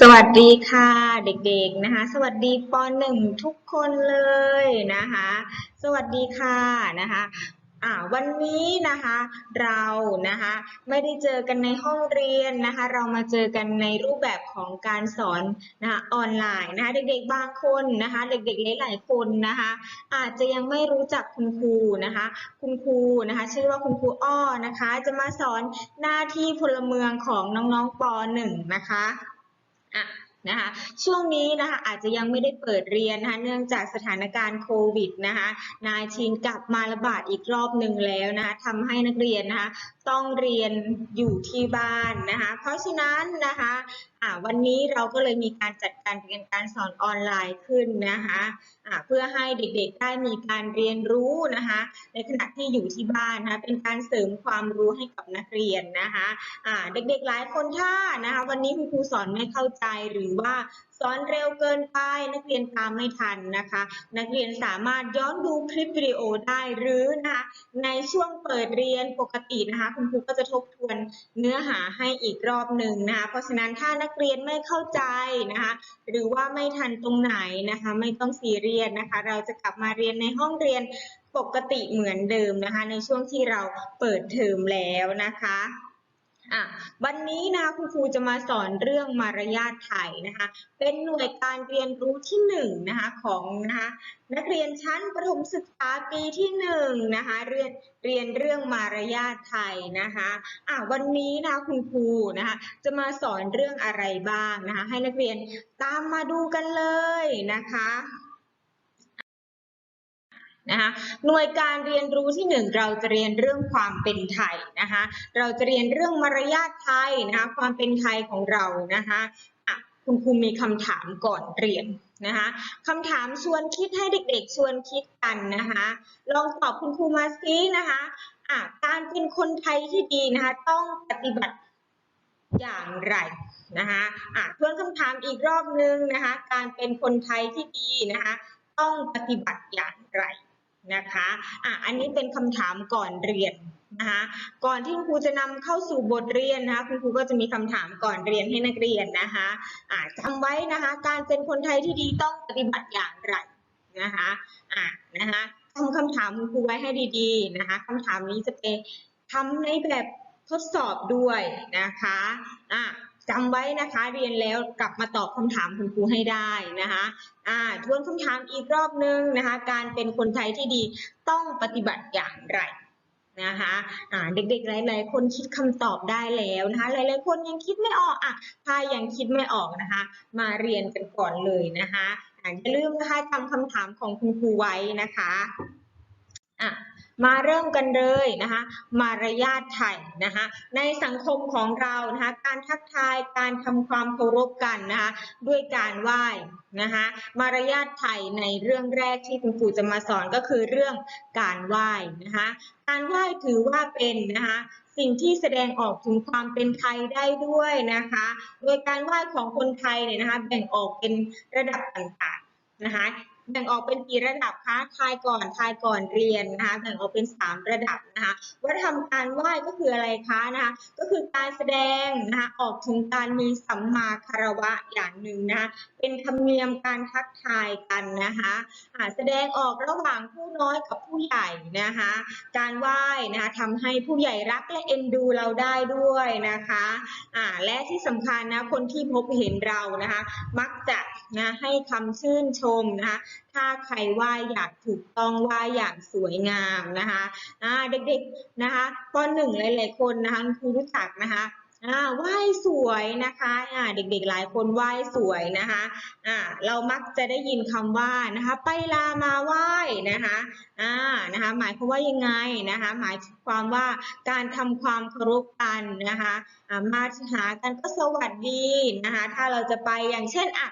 สวัสดีค่ะเด็กๆนะคะ สวัสดีป .1 ทุกคนเลยนะคะ สวัสดีค่ะนะคะอ่าวันนี้นะคะเรานะคะไม่ได้เจอกันในห้องเรียนนะคะ เรามาเจอกันในรูปแบบของการสอนนะคะออนไลน์นะคะเด็กๆบางคนนะคะ เด็กๆหลายๆคนนะคะ อาจจะยังไม่รู้จักคุณครูนะคะ คุณครูนะคะ ชื่อว่าคุณครูอ้อนะคะ จะมาสอนหน้าที่พลเมืองของน้องๆป .1 นะคะ อะ นะคะช่วงนี้นะคะอาจจะยังไม่ได้เปิดเรียนนะคะเนื่องจากสถานการณ์โควิดนะคะนายชินกลับมาระบาดอีกรอบหนึ่งแล้วนะคะทำให้นักเรียนนะคะต้องเรียนอยู่ที่บ้านนะคะเพราะฉะนั้นนะคะวันนี้เราก็เลยมีการจัดการเรียนการสอนออนไลน์ขึ้นนะคะอ่าเพื่อให้เด็กๆได้มีการเรียนรู้นะคะในขณะที่อยู่ที่บ้านนะคะเป็นการเสริมความรู้ให้กับนักเรียนนะคะอ่าเด็กๆหลายคนถ้านะคะวันนี้คุณครูสอนไม่เข้าใจหรือว่าสอนเร็วเกินไป นักเรียนตามไม่ทันนะคะ นักเรียนสามารถย้อนดูคลิปวิดีโอได้หรือนะคะในช่วงเปิดเรียนปกตินะคะคุณครูก็จะทบทวนเนื้อหาให้อีกรอบหนึ่งนะคะเพราะฉะนั้นถ้านักเรียนไม่เข้าใจนะคะหรือว่าไม่ทันตรงไหนนะคะไม่ต้องซีเรียสนะคะ เราจะกลับมาเรียนในห้องเรียนปกติเหมือนเดิมนะคะ ในช่วงที่เราเปิดเทอมแล้วนะคะ อะวันนี้นะคะคุณครูจะมาสอนเรื่องมารยาทไทยนะคะ เป็นหน่วยการเรียนรู้ที่หนึ่งนะคะของนะคะนักเรียนชั้นประถมศึกษาปีที่หนึ่งนะคะเรียนเรียนเรื่องมารยาทไทยนะคะอะวันนี้นะคะคุณครูนะคะจะมาสอนเรื่องอะไรบ้างนะคะให้นักเรียนตามมาดูกันเลยนะคะ นะคะหน่วยการเรียนรู้ที่หนึ่งเราจะเรียนเรื่องความเป็นไทยนะคะเราจะเรียนเรื่องมารยาทไทยนะคะความเป็นไทยของเรานะคะคุณครูมีคำถามก่อนเรียนนะคะคำถามชวนคิดให้เด็ก ๆ ชวนคิดกันนะคะลองตอบคุณครูมาซินะคะะการเป็นคนไทยที่ดีนะคะต้องปฏิบัติอย่างไรนะคะอะทวนคำถามอีกรอบนึงนะคะการเป็นคนไทยที่ดีนะคะต้องปฏิบัติอย่างไร นะคะอะอันนี้เป็นคำถามก่อนเรียนนะคะก่อนที่คุณครูจะนำเข้าสู่บทเรียนนะคะคุณครูก็จะมีคำถามก่อนเรียนให้นักเรียนนะคะอะจำไว้นะคะการเป็นคนไทยที่ดีต้องปฏิบัติอย่างไรนะคะอะนะคะทำคำถามคุณครูไว้ให้ดีๆนะคะคำถามนี้จะเป็นทำในแบบทดสอบด้วยนะคะอะ จำไว้นะคะเรียนแล้วกลับมาตอบคำถามคุณครูให้ได้นะคะอ่าทวนคำถามอีกรอบนึงนะคะ การเป็นคนไทยที่ดีต้องปฏิบัติอย่างไรนะคะอ่าเด็กๆ หลายๆ คนคิดคำตอบได้แล้วนะคะ หลายๆ คนยังคิดไม่ออกอะถ้ายังคิดไม่ออกนะคะ มาเรียนกันก่อนเลยนะคะอย่าลืมนะคะจำคำถามของคุณครูไว้นะคะอะ มาเริ่มกันเลยนะคะ มารยาทไทยนะคะ ในสังคมของเรานะคะ การทักทายการทำความเคารพกันนะคะด้วยการไหว้นะคะ มารยาทไทยในเรื่องแรกที่คุณครูจะมาสอนก็คือเรื่องการไหว้นะคะ การไหว้ถือว่าเป็นนะคะสิ่งที่แสดงออกถึงความเป็นไทยได้ด้วยนะคะ โดยการไหว้ของคนไทยเนี่ยนะคะแบ่งออกเป็นระดับต่างๆนะคะ แบ่งออกเป็นกี่ระดับคะทายก่อนทายก่อนเรียนนะคะแบ่งออกเป็น 3 ระดับนะคะวัฒนธรรมการไหว้ก็คืออะไรคะนะคะก็คือการแสดงนะคะออกถึงการมีสัมมาคารวะอย่างหนึ่งนะคะเป็นธรรมเนียมการทักทายกันนะคะแสดงออกระหว่างผู้น้อยกับผู้ใหญ่นะคะการไหว้นะคะทำให้ผู้ใหญ่รักและเอ็นดูเราได้ด้วยนะคะอ่าและที่สำคัญนะคนที่พบเห็นเรานะคะมักจะนะให้คำชื่นชมนะคะถ้าใครไหว้อยางถูกต้องไหว้อย่างสวยงามนะคะเด็กๆนะคะปหนึ่งหลายๆคนนะคะคุณรูรู้จักนะคะอ่าไหว้สวยนะคะอ่าเด็กๆหลายคนไหว้สวยนะคะอ่าเรามักจะได้ยินคำว่านะคะ ไปลามาไหว้นะคะอ่านะคะ หมายความว่ายังไงนะคะ หมายความว่าการทำความเคารพกันนะคะอ่ามาหากันก็สวัสดีนะคะ ถ้าเราจะไปอย่างเช่นอะ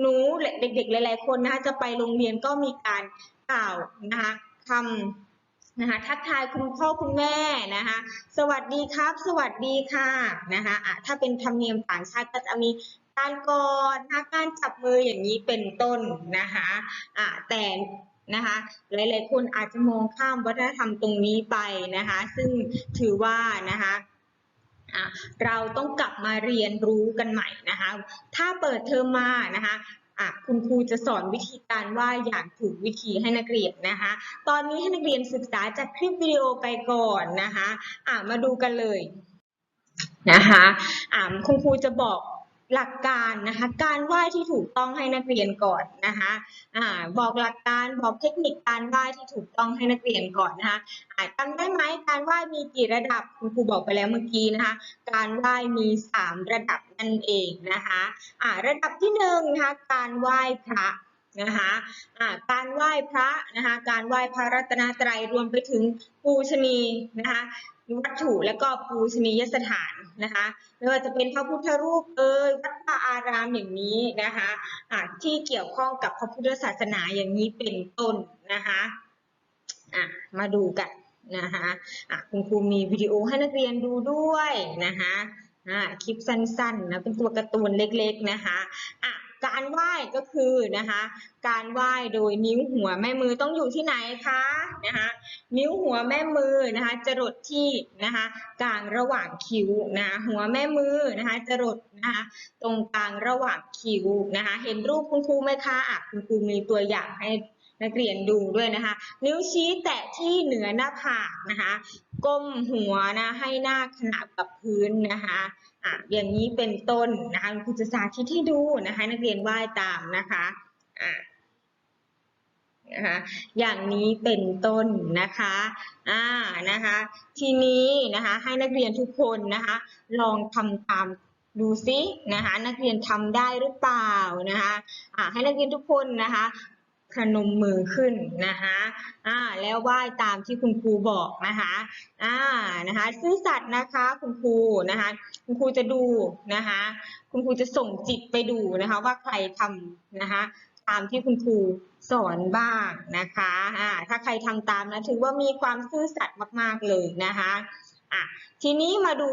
หนูเด็กๆหลายๆคนนะคะจะไปโรงเรียนก็มีการกล่าวนะคะคำนะคะทักทายคุณพ่อคุณแม่นะคะสวัสดีครับ สวัสดีค่ะนะคะอะถ้าเป็นธรรมเนียมต่างชาติก็จะมีการกอดนะคะการจับมืออย่างนี้เป็นต้นนะคะอะแต่นะคะหลายๆคนอาจจะมองข้ามวัฒนธรรมตรงนี้ไปนะคะ ซึ่งถือว่านะคะ อะเราต้องกลับมาเรียนรู้กันใหม่นะคะ ถ้าเปิดเทอมมานะคะอะคุณครูจะสอนวิธีการว่าอย่างถูกวิธีให้นักเรียนนะคะ ตอนนี้ให้นักเรียนศึกษาจากคลิปวิดีโอไปก่อนนะคะอะมาดูกันเลยนะคะอะคุณครูจะบอก หลักการนะคะ การไหวาดที่ถูกต้องให้นักเรียนก่อนนะคะอ่าบอกหลักการบอกเทคนิคการไหวาดที่ถูกต้องให้นักเรียนก่อนนะคะอ่าจำได้ไหมการไหว้มีกี่ระดับคุณครูบอกไปแล้วเมื่อกี้นะคะ การไหว้มีสามระดับนั่นเองนะคะอ่าระดับที่หนึ่งนะคะการไหว้พระนะคะอ่าการไหว้พระนะคะ การไหว้พระรัตนตรัยรวมไปถึงปูชนีนะคะ วัตถุและก็ปูชนียสถานนะคะไม่ว่าจะเป็นพระพุทธรูปเอ่ยวัดพระอารามอย่างนี้นะคะอ่าที่เกี่ยวข้องกับพระพุทธศาสนาอย่างนี้เป็นต้นนะคะอะมาดูกันนะคะอะคุณครูมีวิดีโอให้นักเรียนดูด้วยนะคะอ่าคลิปสั้นๆนะเป็นตัวการ์ตูนเล็กๆนะคะอะ การไหว้ก็คือนะคะ การไหว้โดยนิ้วหัวแม่มือต้องอยู่ที่ไหนคะนะคะ นิ้วหัวแม่มือนะคะจรดที่นะคะกลางระหว่างคิ้วนะะหัวแม่มือนะคะจรดนะคะตรงกลางระหว่างคิ้วนะคะ เห็นรูปคุณครูไหมคะอะคุณครูมีตัวอย่างให้ นักเรียนดูด้วยนะคะ นิ้วชี้แตะที่เหนือหน้าผากนะคะก้มหัวนะให้หน้าขนาบกับพื้นนะคะอะอย่างนี้เป็นต้นนะคะคุณจะสาธิตให้ดูนะคะ นักเรียนไหว้ตามนะคะอะนะคะอย่างนี้เป็นต้นนะคะอ่านะคะทีนี้นะคะให้นักเรียนทุกคนนะคะลองทำตามดูซินะคะนักเรียนทำได้หรือเปล่านะคะอ่าให้นักเรียนทุกคนนะคะ พนมมือขึ้นนะคะอ่าแล้วไหว้ตามที่คุณครูบอกนะคะอ่านะคะซื่อสัตย์นะคะคุณครูนะคะคุณครูจะดูนะคะคุณครูจะส่งจิตไปดูนะคะว่าใครทำนะคะตามที่คุณครูสอนบ้างนะคะอ่าถ้าใครทำตามนะถือว่ามีความซื่อสัตย์มาก ๆเลยนะคะอะทีนี้มาดู